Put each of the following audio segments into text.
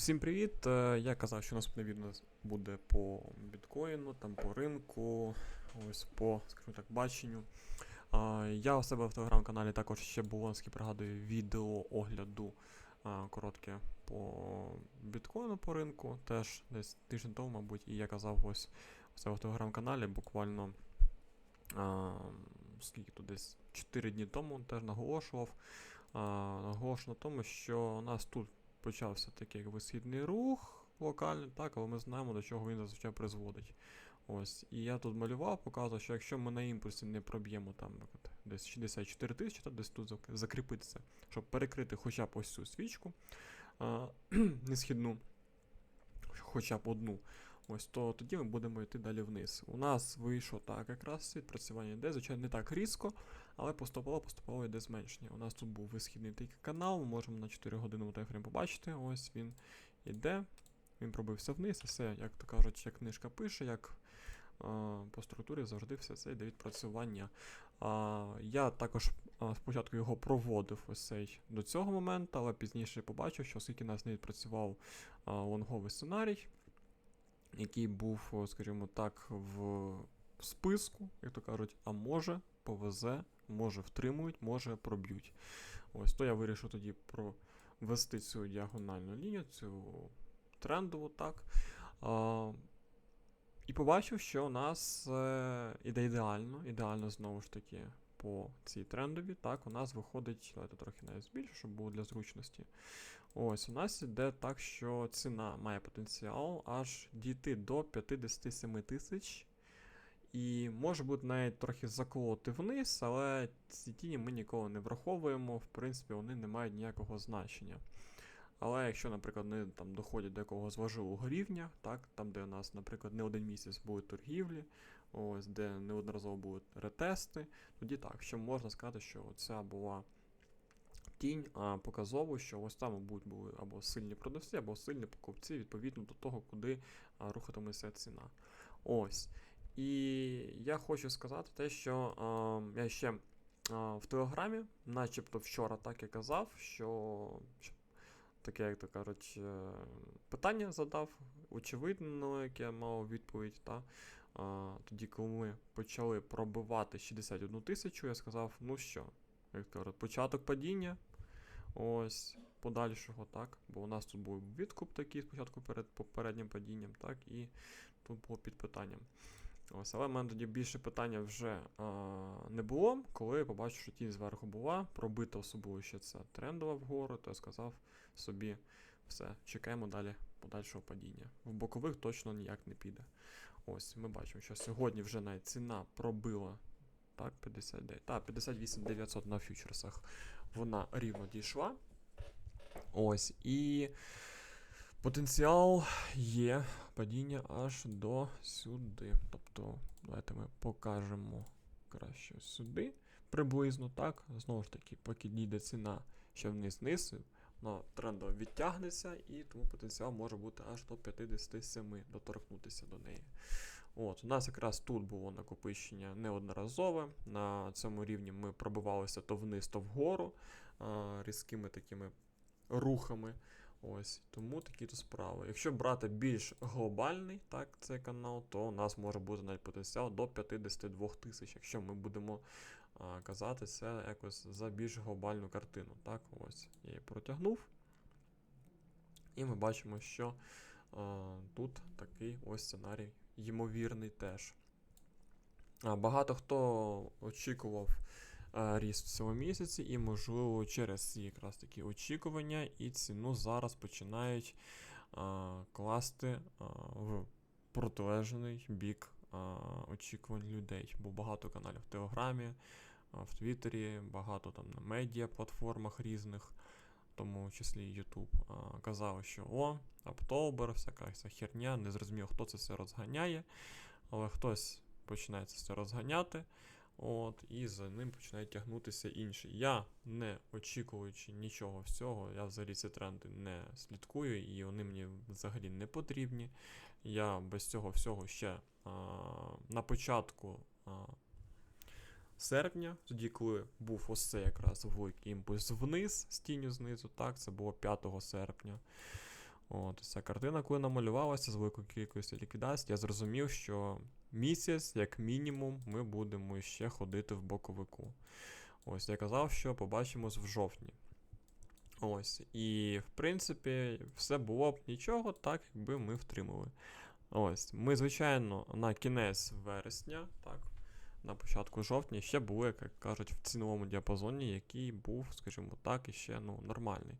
Усім привіт! Е, Я казав, що наступне відео буде по біткоїну, там по ринку, ось по, скажімо так, баченню. Я у себе в телеграм-каналі також ще було, пригадую, відео огляду коротке по біткоїну по ринку. Теж десь тиждень тому, мабуть, і я казав ось у себе в телеграм-каналі буквально скільки тут десь 4 дні тому теж наголошував. Наголошую на тому, що у нас тут почався такий як висхідний рух локальний, так, але ми знаємо, до чого він зазвичай призводить. Ось. І я тут малював, показував, що якщо ми на імпульсі не проб'ємо там десь 64 тисячі, то десь тут закріпитися, щоб перекрити хоча б ось цю свічку а, несхідну, хоча б одну. Ось то тоді ми будемо йти далі вниз. У нас вийшло так, якраз відпрацювання йде, звичайно, не так різко, але поступово поступово йде зменшення. У нас тут був висхідний такий канал, ми можемо на 4 години таймфрейм побачити. Ось він іде, він пробився вниз, і все, як то кажуть, як книжка пише, як по структурі завжди все це йде відпрацювання. Я також спочатку його проводив ось цей до цього моменту, але пізніше побачив, що оскільки нас не відпрацював лонговий сценарій, який був, скажімо так, в списку, як то кажуть, а може повезе, може втримують, може проб'ють. Ось то я вирішив тоді провести цю діагональну лінію, цю трендову, так. А, і побачив, що у нас е, іде ідеально, ідеально знову ж таки по цій трендові. Так, у нас виходить, давайте трохи навіть збільшу, щоб було для зручності. Ось, у нас іде так, що ціна має потенціал аж дійти до 57 тисяч. І може бути навіть трохи заколоти вниз, але ці тіні ми ніколи не враховуємо, в принципі, вони не мають ніякого значення. Але якщо, наприклад, вони там доходять до якогось важливого рівня, так, там, де у нас, наприклад, не один місяць будуть торгівлі, ось де неодноразово будуть ретести, тоді так, що можна сказати, що ця була тінь а, показово, що ось там, мабуть, були або сильні продавці, або сильні покупці, відповідно до того, куди рухатиметься ціна. Ось. І я хочу сказати те, що а, я ще а, в Телеграмі, начебто вчора так і казав, що, таке, як то кажуть, е, питання задав, очевидно, яке мав відповідь. Та, тоді, коли ми почали пробивати 61 тисячу, я сказав, ну що, як кажуть, початок падіння. Ось подальшого, так. Бо у нас тут був відкуп такий спочатку перед попереднім падінням, так, і тут було під питанням. Ось, але в мене тоді більше питання вже а, не було. Коли я побачив, що тінь зверху була, пробита особливо ще ця трендова вгору, то я сказав собі, все, чекаємо далі подальшого падіння. В бокових точно ніяк не піде. Ось, ми бачимо, що сьогодні вже навіть ціна пробила. Так, 59. Так, 58 900 на фьючерсах вона рівно дійшла. Ось. І потенціал є падіння аж до сюди. Тобто, давайте ми покажемо краще сюди. Приблизно так. Знову ж таки, поки дійде ціна ще вниз-вниз, вона трендово відтягнеться, і тому потенціал може бути аж до 57, доторкнутися до неї. От, У нас якраз тут було накопичення неодноразове. На цьому рівні ми пробивалися то вниз, то вгору а, різкими такими рухами. Ось, Тому такі то справи. Якщо брати більш глобальний так, цей канал, то у нас може бути навіть потенціал до 52 тисяч, якщо ми будемо казати це якось за більш глобальну картину. Так, ось, Я її протягнув. І ми бачимо, що а, тут такий ось сценарій ймовірний теж. Багато хто очікував ріст в цьому місяці, і, можливо, через ці якраз такі очікування і ціну зараз починають а, класти а, в протилежний бік а, очікувань людей. Бо багато каналів в Телеграмі, в Твіттері, багато там на медіа платформах різних, в тому числі а, казали, що о, Аптобер, всяка вся херня, не зрозуміло, хто це все розганяє, але хтось починає це все розганяти. От, і за ним починають тягнутися інші. Я, не очікуючи нічого всього, я взагалі ці тренди не слідкую, і вони мені взагалі не потрібні. Я без цього всього ще а, на початку а, серпня, тоді, коли був ось це якраз великий імпульс вниз, з тінню знизу, так, це було 5 серпня. От, ця картина, коли намалювалася з великою кількістю ліквідацій, я зрозумів, що місяць, як мінімум, ми будемо ще ходити в боковику. Ось, я казав, що побачимось в жовтні. Ось, і в принципі, все було б нічого, так якби ми втримали. Ось, ми, звичайно, на кінець вересня, так, на початку жовтня ще були, як кажуть, в ціновому діапазоні, який був, скажімо так, іще ну, нормальний.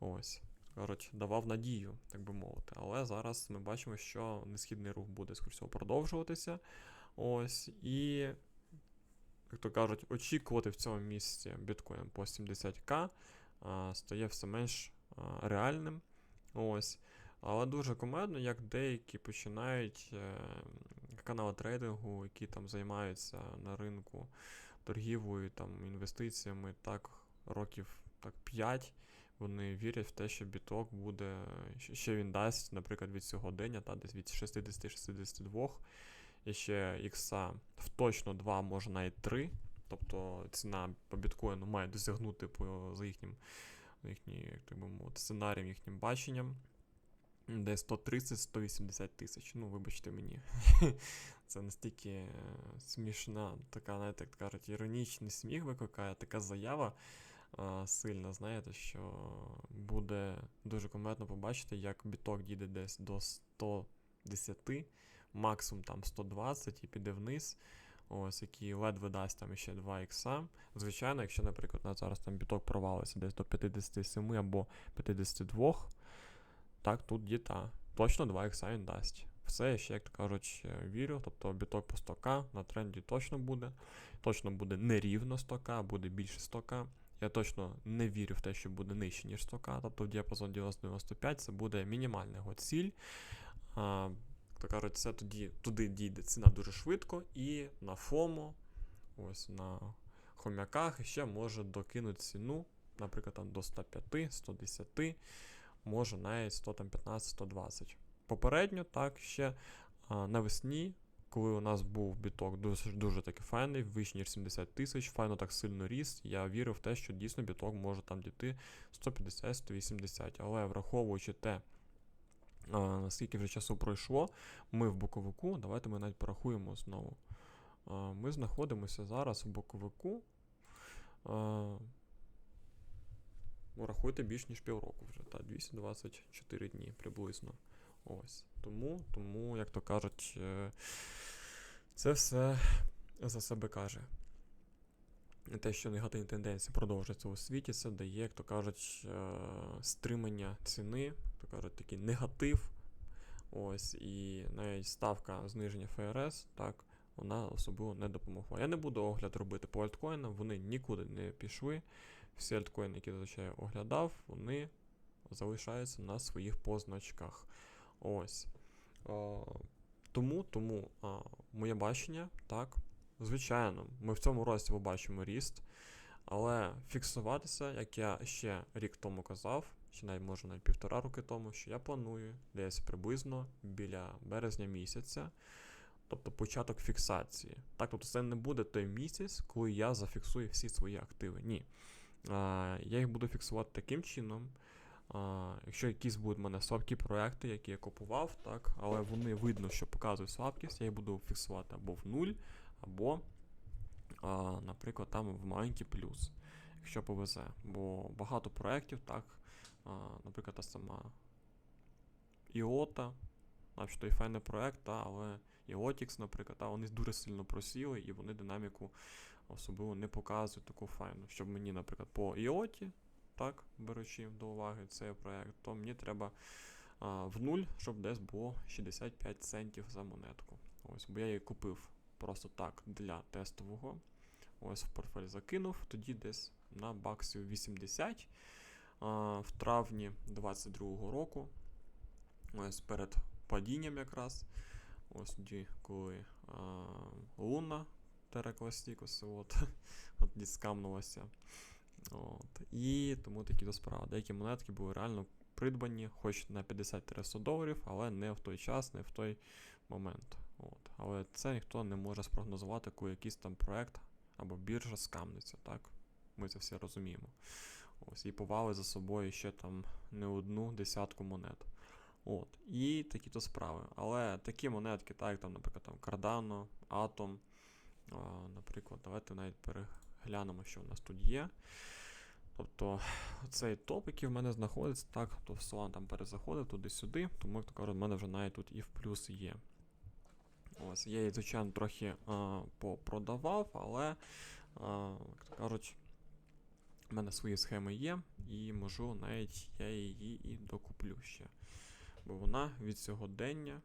Ось, кажуть, давав надію, так би мовити. Але зараз ми бачимо, що несхідний рух буде всього, продовжуватися. Ось, і, як то кажуть, очікувати в цьому місці біткоін по 70к а, стає все менш а, реальним. Ось. Але дуже комедно, як деякі починають е, канали трейдингу, які там займаються на ринку торгівлею, там, інвестиціями, так, років так 5, вони вірять в те, що біток буде, ще він дасть, наприклад, від сьогодення, та, десь від 60-62, і ще ікса в точно 2, може навіть 3. Тобто ціна по біткоїну має досягнути по, за їхнім, їхні, так би мовити, сценарієм, їхнім баченням. Де 130-180 тисяч. Ну, вибачте мені. Це настільки е, смішна, така, знаєте, як кажуть, іронічний сміх викликає, така заява е, сильна, знаєте, що буде дуже кометно побачити, як біток дійде десь до 110, максимум там 120 і піде вниз. Ось, який ледве дасть там ще 2 ікса. Звичайно, якщо, наприклад, на зараз там біток провалиться десь до 57 або 52, так, тут діта. Точно 2 ікса він дасть. Все я ще, як то кажуть, е, вірю. Тобто біток по 100к на тренді точно буде. Точно буде не рівно 100к, а буде більше 100к. Я точно не вірю в те, що буде нижче, ніж 100к. Тобто в діапазон 90-95 це буде мінімальна його ціль. А, то кажуть, це тоді туди дійде ціна дуже швидко, і на ФОМО, ось на хом'яках ще може докинути ціну, наприклад, там до 105, 110 може навіть 115-120. Попередньо, так, ще навесні, коли у нас був біток дуже, дуже таки файний, вище ніж 70 тисяч, файно так сильно ріс, я вірив в те, що дійсно біток може там дійти 150-180. Але враховуючи те, наскільки вже часу пройшло, ми в боковику, давайте ми навіть порахуємо знову. Ми знаходимося зараз в боковику. Ну, рахуйте більш ніж півроку вже, та 224 дні приблизно. Ось. Тому, тому, як то кажуть, е, це все за себе каже. Те, що негативні тенденції продовжуються у світі, це дає, як то кажуть, е, стримання ціни, то кажуть, такий негатив. Ось, і навіть ставка зниження ФРС, так, вона особливо не допомогла. Я не буду огляд робити по альткоїнам, вони нікуди не пішли всі альткоїни, які зазвичай оглядав, вони залишаються на своїх позначках. Ось. О, тому, тому а, моє бачення, так, звичайно, ми в цьому році побачимо ріст, але фіксуватися, як я ще рік тому казав, чи навіть може навіть півтора роки тому, що я планую десь приблизно біля березня місяця. Тобто початок фіксації. Так, тобто це не буде той місяць, коли я зафіксую всі свої активи. Ні. Я їх буду фіксувати таким чином. А, Якщо якісь будуть в мене слабкі проекти, які я купував, так, але вони видно, що показують слабкість, я їх буду фіксувати або в нуль, або, а, наприклад, там в маленький плюс, якщо повезе. Бо багато проєктів, так, а, наприклад, та сама IOTA, начебто і файний проект, але IOTX, наприклад, та, вони дуже сильно просіли і вони динаміку особливо не показують таку файну. Щоб мені, наприклад, по IOT, так, беручи до уваги цей проект, то мені треба а, в нуль, щоб десь було 65 центів за монетку. Ось, бо я її купив просто так для тестового. Ось в портфель закинув, тоді десь на баксів 80 а, в травні 22-го року. Ось перед падінням якраз. Ось тоді, коли а, луна Терекластікус, от, от діскамнулося. От. І тому такі до справи. Деякі монетки були реально придбані, хоч на 50-100 доларів, але не в той час, не в той момент. От. Але це ніхто не може спрогнозувати, коли якийсь там проект або біржа скамниться, так? Ми це всі розуміємо. Ось, І повали за собою ще там не одну десятку монет. От. І такі-то справи. Але такі монетки, так, там, наприклад, там Cardano, Atom, наприклад, давайте навіть переглянемо, що в нас тут є. Тобто цей топ, який в мене знаходиться, так, то в Solana там перезаходив туди-сюди, тому як то кажуть, в мене вже навіть тут і в плюс є. Ось, я її, звичайно, трохи а, попродавав, але, а, як то кажуть, в мене свої схеми є, і можу навіть я її і докуплю ще. Бо вона від сьогодення.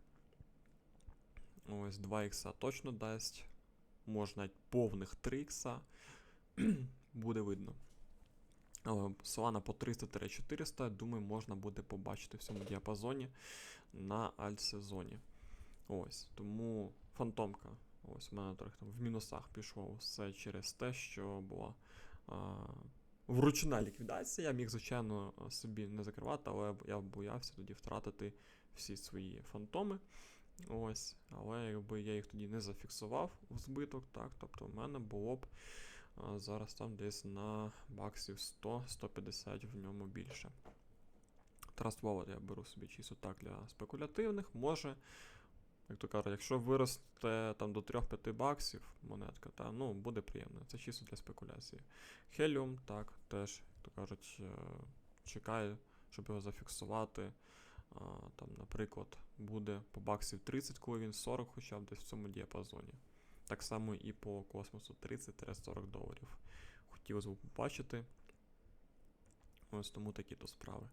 Ось 2 ікса точно дасть. Може навіть повних 3 ікса. буде видно. Але Solana по 300-400, думаю, можна буде побачити в цьому діапазоні на альт-сезоні. Ось, тому фантомка. Ось у мене трохи там в мінусах пішов все через те, що була а, вручна ліквідація. Я міг, звичайно, собі не закривати, але я боявся тоді втратити всі свої фантоми. Ось, але якби я їх тоді не зафіксував в збиток, так, тобто в мене було б а, зараз там десь на баксів 100-150 в ньому більше. Trust Wallet я беру собі чисто так для спекулятивних, може як то кажуть, якщо виросте там до 3-5 баксів монетка, та, ну, буде приємно. Це чисто для спекуляції. Helium, так, теж, як то кажуть, е, чекаю, щоб його зафіксувати. А, там, наприклад, буде по баксів 30, коли він 40, хоча б десь в цьому діапазоні. Так само і по космосу 30-40 доларів. Хотілося б побачити. Ось тому такі то справи.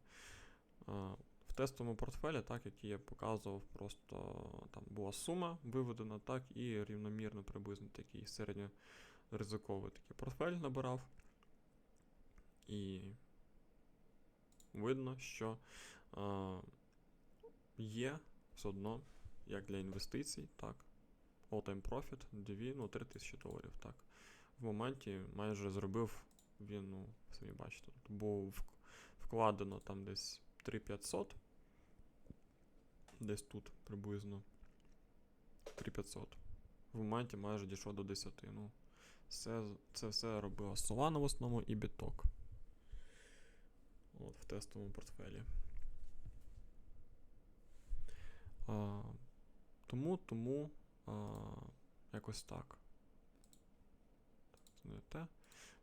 В тестовому портфелі, так, який я показував, просто там була сума виведена, так, і рівномірно приблизно такий середньоризиковий такий портфель набирав. І видно, що а, є все одно, як для інвестицій, так. All-time profit, DV, ну, 3000 доларів, так. В моменті майже зробив він, ну, самі бачите, тут було вкладено там десь 3500. Десь тут приблизно 3500. В моменті майже дійшло до 10. Ну, все, це все робила Solana в основному і біток. От, в тестовому портфелі. А, тому, тому а, якось так. Не те.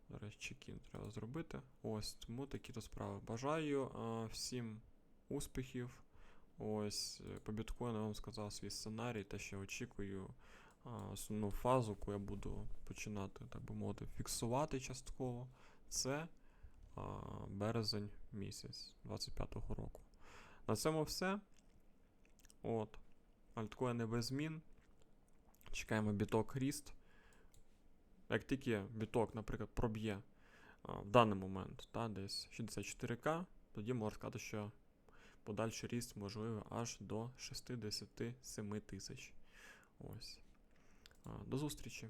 Зараз чекін треба зробити. Ось, тому такі-то справи. Бажаю а, всім успіхів. Ось, е, по біткоїну вам сказав свій сценарій, те, що очікую а, основну фазу, яку я буду починати, так би мовити, фіксувати частково. Це а, березень місяць 25-го року. На цьому все. От. Альткоїни без змін. Чекаємо біток ріст. Як тільки біток, наприклад, проб'є в даний момент та, десь 64к, тоді можна сказати, що подальший ріст можливий аж до 67 тисяч. Ось. До зустрічі!